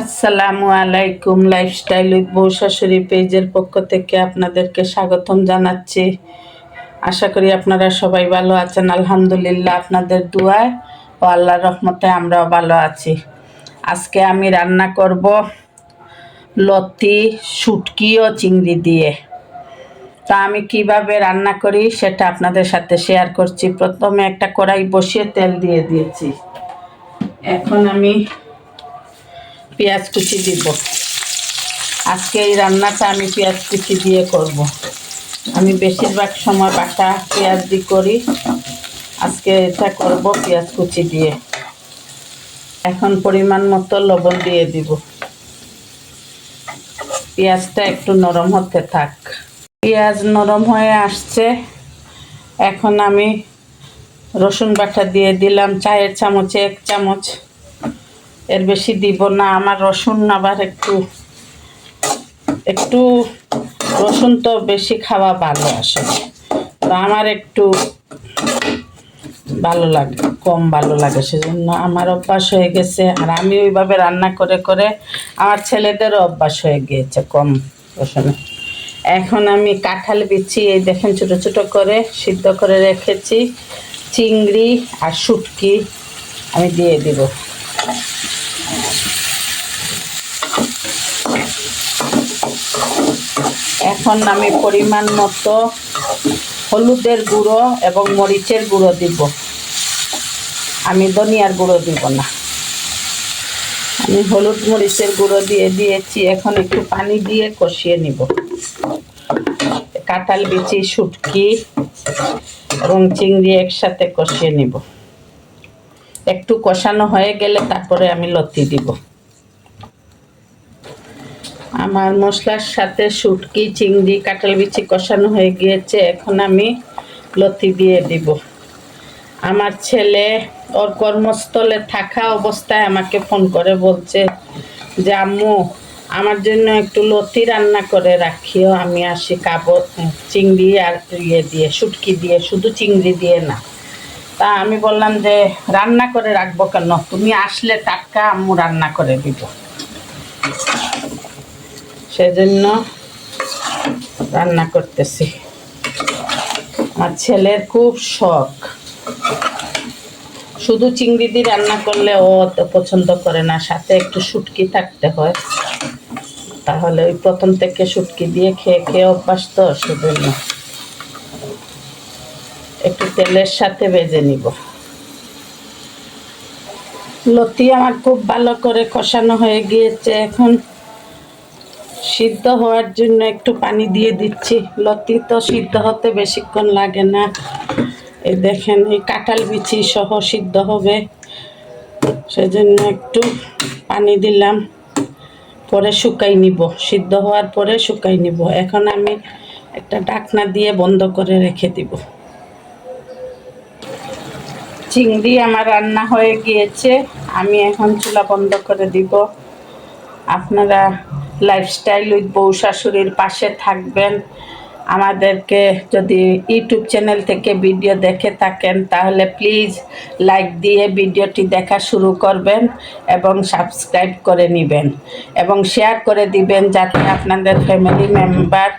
আসসালামু আলাইকুম lifestyle with বউ শাশুড়ি পেজের পক্ষ থেকে আপনাদেরকে স্বাগতম জানাচ্ছি। আশা করি আপনারা সবাই ভালো আছেন, আলহামদুলিল্লাহ আপনাদের দুয়ায় ও আল্লাহর রহমতে আমরাও ভালো আছি। আজকে আমি রান্না করব লতি, শুটকি ও চিংড়ি দিয়ে। তা আমি কীভাবে রান্না করি সেটা আপনাদের সাথে শেয়ার করছি। প্রথমে একটা কড়াই বসিয়ে তেল দিয়ে দিয়েছি। এখন আমি পেঁয়াজ কুচি দিব। আজকে এই রান্নাটা আমি পেঁয়াজ কুচি দিয়ে করব। আমি বেশিরভাগ সময় বাটা পেঁয়াজ দিয়ে করি। আজকে এটা করব পেঁয়াজ কুচি দিয়ে। এখন পরিমাণ মতো লবণ দিয়ে দিব। পেঁয়াজটা একটু নরম হতে থাক। পেঁয়াজ নরম হয়ে আসছে। এখন আমি রসুন বাটা দিয়ে দিলাম চায়ের চামচে এক চামচ। এর বেশি দিব না, আমার রসুন আবার একটু একটু রসুন তো বেশি খাওয়া ভালো আসলে। তো আমার একটু ভালো লাগে, কম ভালো লাগে, সেজন্য আমার অভ্যাস হয়ে গেছে। আর আমি ওইভাবে রান্না করে করে আমার ছেলেদেরও অভ্যাস হয়ে গিয়েছে কম রসুনে। এখন আমি কাঁঠাল বিছি এই দেখেন ছোট ছোট করে সিদ্ধ করে রেখেছি। চিংড়ি আর শুটকি আমি দিয়ে দিব। এখন আমি পরিমাণ মতো হলুদের গুঁড়ো এবং মরিচের গুঁড়ো দিব। আমি ধনিয়ার গুঁড়ো দিব না। আমি হলুদ মরিচের গুঁড়ো দিয়ে দিয়েছি, এখন একটু পানি দিয়ে কষিয়ে নিব। কাঁঠাল, বিচি, শুটকি এবং চিংড়ি একসাথে কষিয়ে নিব। একটু কষানো হয়ে গেলে তারপরে আমি লতি দিব। আমার মশলার সাথে শুটকি, চিংড়ি, কাঁঠাল বিচি কষানো হয়ে গিয়েছে। এখন আমি লতি দিয়ে দিব। আমার ছেলে ওর কর্মস্থলে থাকা অবস্থায় আমাকে ফোন করে বলছে যে, আম্মু, আমার জন্য একটু লতি রান্না করে রাখিও। আমি আসি কাবো চিংড়ি আর ইয়ে দিয়ে, শুটকি দিয়ে, শুধু চিংড়ি দিয়ে না। তা আমি বললাম যে, রান্না করে রাখব কেন? তুমি আসলে টাটকা আম্মু রান্না করে দিব। সেজন্য রান্না করতেছি। আমার ছেলের খুব শখ। শুধু চিংড়ি দিয়ে রান্না করলে ও অত পছন্দ করে না, সাথে একটু শুটকি থাকতে হয়। তাহলে ওই প্রথম থেকে শুটকি দিয়ে খেয়ে খেয়ে অভ্যাস তো, সেজন্য একটু তেলের সাথে বেজে নিব। লতি আমার খুব ভালো করে কষানো হয়ে গিয়েছে এখন। সিদ্ধ হওয়ার জন্য একটু পানি দিয়ে দিচ্ছি। লতি তো সিদ্ধ হতে বেশিক্ষণ লাগে না। এই দেখেন, এই কাঁঠাল বিচি সহ সিদ্ধ হবে। সেজন্য একটু পানি দিলাম। পরে শুকাই নিব। সিদ্ধ হওয়ার পরে শুকাই নিব। এখন আমি একটা ডাকনা দিয়ে বন্ধ করে রেখে দিব। চিংড়ি আমার রান্না হয়ে গিয়েছে। আমি এখন চুলা বন্ধ করে দিব। আপনারা লাইফস্টাইল উইথ বউ শাশুড়ির পাশে থাকবেন। আমাদেরকে যদি ইউটিউব চ্যানেল থেকে ভিডিও দেখে থাকেন, তাহলে প্লিজ লাইক দিয়ে ভিডিওটি দেখা শুরু করবেন এবং সাবস্ক্রাইব করে নেবেন। এবং শেয়ার করে দিবেন যাতে আপনাদের ফ্যামিলি মেম্বার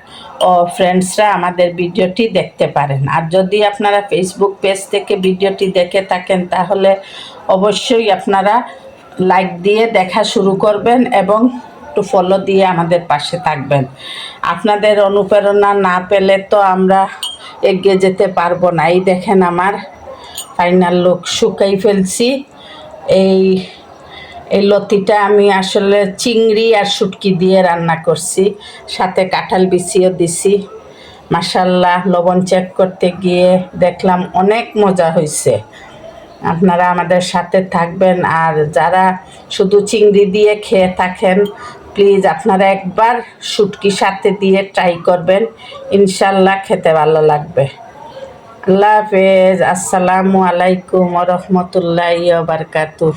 ও ফ্রেন্ডসরা আমাদের ভিডিওটি দেখতে পারেন। আর যদি আপনারা ফেসবুক পেজ থেকে ভিডিওটি দেখে থাকেন, তাহলে অবশ্যই আপনারা লাইক দিয়ে দেখা শুরু করবেন এবং একটু ফলো দিয়ে আমাদের পাশে থাকবেন। আপনাদের অনুপ্রেরণা না পেলে তো আমরা এগিয়ে যেতে পারব না। এই দেখেন আমার ফাইনাল লুক শুকাই ফেলছি। এই এই লতিটা আমি আসলে চিংড়ি আর শুটকি দিয়ে রান্না করছি। সাথে কাঁঠাল বিছিও দিছি। মাসাল্লাহ লবণ চেক করতে গিয়ে দেখলাম অনেক মজা হয়েছে। আপনারা আমাদের সাথে থাকবেন আর যারা শুধু চিংড়ি দিয়ে খেয়ে থাকেন প্লিজ আপনারা একবার শুটকি সাথে দিয়ে ট্রাই করবেন। ইনশাল্লাহ খেতে ভালো লাগবে। আল্লাহ হাফেজ। আসসালামু আলাইকুম রহমতুল্লাহ বারকাতু